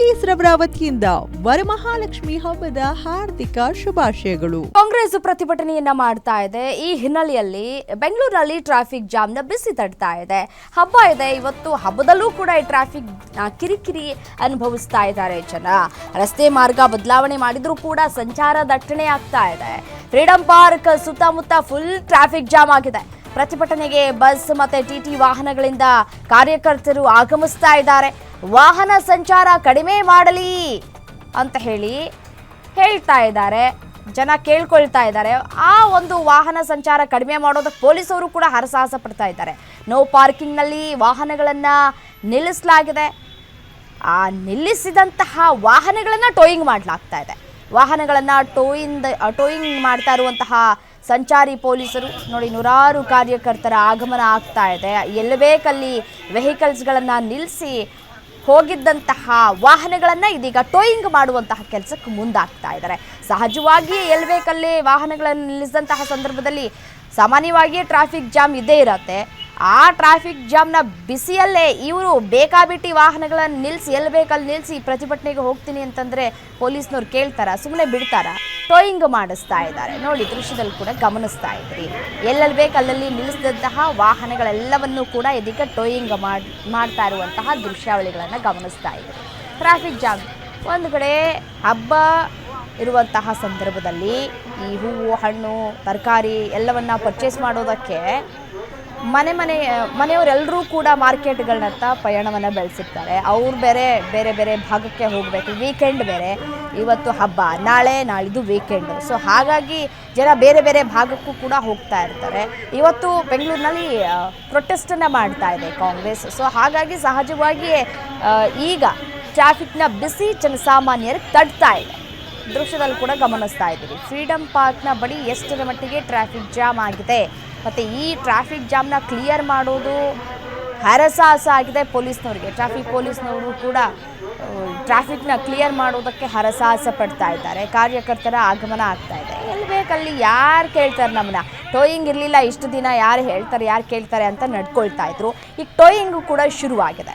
ವತಿಯಿಂದ ವರಮಹಾಲಕ್ಷ್ಮಿ ಹಬ್ಬದ ಹಾರ್ದಿಕ ಶುಭಾಶಯಗಳು. ಕಾಂಗ್ರೆಸ್ ಪ್ರತಿಭಟನೆಯನ್ನ ಮಾಡ್ತಾ ಇದೆ. ಈ ಹಿನ್ನೆಲೆಯಲ್ಲಿ ಬೆಂಗಳೂರಲ್ಲಿ ಟ್ರಾಫಿಕ್ ಜಾಮ್ನ ಬಿಸಿ ತಡ್ತಾ ಇದೆ. ಹಬ್ಬ ಇದೆ. ಇವತ್ತು ಹಬ್ಬದಲ್ಲೂ ಕೂಡ ಈ ಟ್ರಾಫಿಕ್ ಕಿರಿಕಿರಿ ಅನುಭವಿಸ್ತಾ ಇದ್ದಾರೆ ಜನ. ರಸ್ತೆ ಮಾರ್ಗ ಬದಲಾವಣೆ ಮಾಡಿದ್ರೂ ಕೂಡ ಸಂಚಾರ ದಟ್ಟಣೆ ಆಗ್ತಾ ಇದೆ. ಫ್ರೀಡಂ ಪಾರ್ಕ್ ಸುತ್ತಮುತ್ತ ಫುಲ್ ಟ್ರಾಫಿಕ್ ಜಾಮ್ ಆಗಿದೆ. ಪ್ರತಿಭಟನೆಗೆ ಬಸ್ ಮತ್ತೆ ಟಿಟಿ ವಾಹನಗಳಿಂದ ಕಾರ್ಯಕರ್ತರು ಆಗಮಿಸ್ತಾ ಇದ್ದಾರೆ. ವಾಹನ ಸಂಚಾರ ಕಡಿಮೆ ಮಾಡಲಿ ಅಂತ ಹೇಳಿ ಹೇಳ್ತಾ ಇದ್ದಾರೆ. ಜನ ಕೇಳ್ಕೊಳ್ತಾ ಇದ್ದಾರೆ. ಆ ಒಂದು ವಾಹನ ಸಂಚಾರ ಕಡಿಮೆ ಮಾಡೋದಕ್ಕೆ ಪೊಲೀಸರು ಕೂಡ ಹರಸಾಹಸ ಪಡ್ತಾ ಇದ್ದಾರೆ. ನೋ ಪಾರ್ಕಿಂಗ್ನಲ್ಲಿ ವಾಹನಗಳನ್ನು ನಿಲ್ಲಿಸಲಾಗಿದೆ. ಆ ನಿಲ್ಲಿಸಿದಂತಹ ವಾಹನಗಳನ್ನು ಟೋಯಿಂಗ್ ಮಾಡಲಾಗ್ತಾ ಇದೆ. ವಾಹನಗಳನ್ನು ಟೋಯಿಂದ, ಟೋಯಿಂಗ್ ಮಾಡ್ತಾ ಇರುವಂತಹ ಸಂಚಾರಿ ಪೊಲೀಸರು, ನೋಡಿ ನೂರಾರು ಕಾರ್ಯಕರ್ತರ ಆಗಮನ ಆಗ್ತಾ ಇದೆ. ಎಲ್ಲಿ ಬೇಕಲ್ಲಿ ವೆಹಿಕಲ್ಸ್ಗಳನ್ನು ನಿಲ್ಲಿಸಿ ಹೋಗಿದ್ದಂತಹ ವಾಹನಗಳನ್ನು ಇದೀಗ ಟೋಯಿಂಗ್ ಮಾಡುವಂತಹ ಕೆಲಸಕ್ಕೆ ಮುಂದಾಗ್ತಾ ಇದ್ದಾರೆ. ಸಹಜವಾಗಿ ಎಲ್ಲಿ ಬೇಕಲ್ಲಿ ವಾಹನಗಳನ್ನು ನಿಲ್ಲಿಸಿದಂತಹ ಸಂದರ್ಭದಲ್ಲಿ ಸಾಮಾನ್ಯವಾಗಿ ಟ್ರಾಫಿಕ್ ಜಾಮ್ ಇದ್ದೇ ಇರತ್ತೆ. ಆ ಟ್ರಾಫಿಕ್ ಜಾಮ್ನ ಬಿಸಿಯಲ್ಲೇ ಇವರು ಬೇಕಾಬಿಟ್ಟಿ ವಾಹನಗಳನ್ನು ನಿಲ್ಲಿಸಿ ಎಲ್ಲಿ ಬೇಕಲ್ಲಿ ನಿಲ್ಲಿಸಿ ಪ್ರತಿಭಟನೆಗೆ ಹೋಗ್ತೀನಿ ಅಂತಂದರೆ ಪೊಲೀಸ್ನವ್ರು ಕೇಳ್ತಾರ? ಸುಮ್ಮನೆ ಬಿಡ್ತಾರ? ಟೋಯಿಂಗ್ ಮಾಡಿಸ್ತಾ ಇದ್ದಾರೆ. ನೋಡಿ, ದೃಶ್ಯದಲ್ಲಿ ಕೂಡ ಗಮನಿಸ್ತಾ ಇದ್ರಿ. ಎಲ್ಲೆಲ್ಲಿ ಬೇಕು ಅಲ್ಲಲ್ಲಿ ನಿಲ್ಲಿಸಿದಂತಹ ವಾಹನಗಳೆಲ್ಲವನ್ನೂ ಕೂಡ ಇದಕ್ಕೆ ಟೋಯಿಂಗ್ ಮಾಡಿ, ಮಾಡ್ತಾ ಇರುವಂತಹ ದೃಶ್ಯಾವಳಿಗಳನ್ನು ಗಮನಿಸ್ತಾ ಇದ್ರಿ. Traffic jam. ಒಂದು ಕಡೆ ಹಬ್ಬ ಇರುವಂತಹ ಸಂದರ್ಭದಲ್ಲಿ ಈ ಹೂವು, ಹಣ್ಣು, ತರಕಾರಿ ಎಲ್ಲವನ್ನ ಪರ್ಚೇಸ್ ಮಾಡೋದಕ್ಕೆ ಮನೆ ಮನೆ ಮನೆಯವರೆಲ್ಲರೂ ಕೂಡ ಮಾರ್ಕೆಟ್ಗಳನ್ನತ್ತ ಪಯಣವನ್ನು ಬೆಳೆಸಿರ್ತಾರೆ. ಅವ್ರು ಬೇರೆ ಬೇರೆ ಬೇರೆ ಭಾಗಕ್ಕೆ ಹೋಗಬೇಕು. ವೀಕೆಂಡ್ ಬೇರೆ. ಇವತ್ತು ಹಬ್ಬ, ನಾಳೆ, ನಾಳಿದ್ದು ವೀಕೆಂಡು ಸೊ ಹಾಗಾಗಿ ಜನ ಬೇರೆ ಬೇರೆ ಭಾಗಕ್ಕೂ ಕೂಡ ಹೋಗ್ತಾ ಇರ್ತಾರೆ. ಇವತ್ತು ಬೆಂಗಳೂರಿನಲ್ಲಿ ಪ್ರೊಟೆಸ್ಟನ್ನು ಮಾಡ್ತಾ ಇದೆ ಕಾಂಗ್ರೆಸ್. ಸೊ ಹಾಗಾಗಿ ಸಹಜವಾಗಿಯೇ ಈಗ ಟ್ರಾಫಿಕ್ನ ಬಿಸಿ ಜನಸಾಮಾನ್ಯರಿಗೆ ತಡ್ತಾ ಇದೆ. ದೃಶ್ಯದಲ್ಲಿ ಕೂಡ ಗಮನಿಸ್ತಾ ಇದ್ದೀವಿ ಫ್ರೀಡಂ ಪಾರ್ಕ್ನ ಬಳಿ ಎಷ್ಟರ ಮಟ್ಟಿಗೆ ಟ್ರಾಫಿಕ್ ಜಾಮ್ ಆಗಿದೆ? ಮತ್ತು ಈ ಟ್ರಾಫಿಕ್ ಜಾಮ್ನ ಕ್ಲಿಯರ್ ಮಾಡೋದು ಹರಸಾಹಸ ಆಗಿದೆ ಪೊಲೀಸ್ನವರಿಗೆ. ಟ್ರಾಫಿಕ್ ಪೊಲೀಸ್ನವರು ಕೂಡ ಟ್ರಾಫಿಕ್ನ ಕ್ಲಿಯರ್ ಮಾಡೋದಕ್ಕೆ ಹರಸಾಹಸ ಪಡ್ತಾ ಇದ್ದಾರೆ. ಕಾರ್ಯಕರ್ತರ ಆಗಮನ ಆಗ್ತಾ ಇದೆ. ಎಲ್ಲಿ ಬೇಕಲ್ಲಿ ಯಾರು ಕೇಳ್ತಾರೆ ನಮ್ಮನ್ನ ಟೋಯಿಂಗ್ ಇರಲಿಲ್ಲ, ಇಷ್ಟು ದಿನ ಯಾರು ಹೇಳ್ತಾರೆ, ಯಾರು ಕೇಳ್ತಾರೆ ಅಂತ ನಡ್ಕೊಳ್ತಾ ಇದ್ರು. ಈಗ ಟೋಯಿಂಗು ಕೂಡ ಶುರುವಾಗಿದೆ.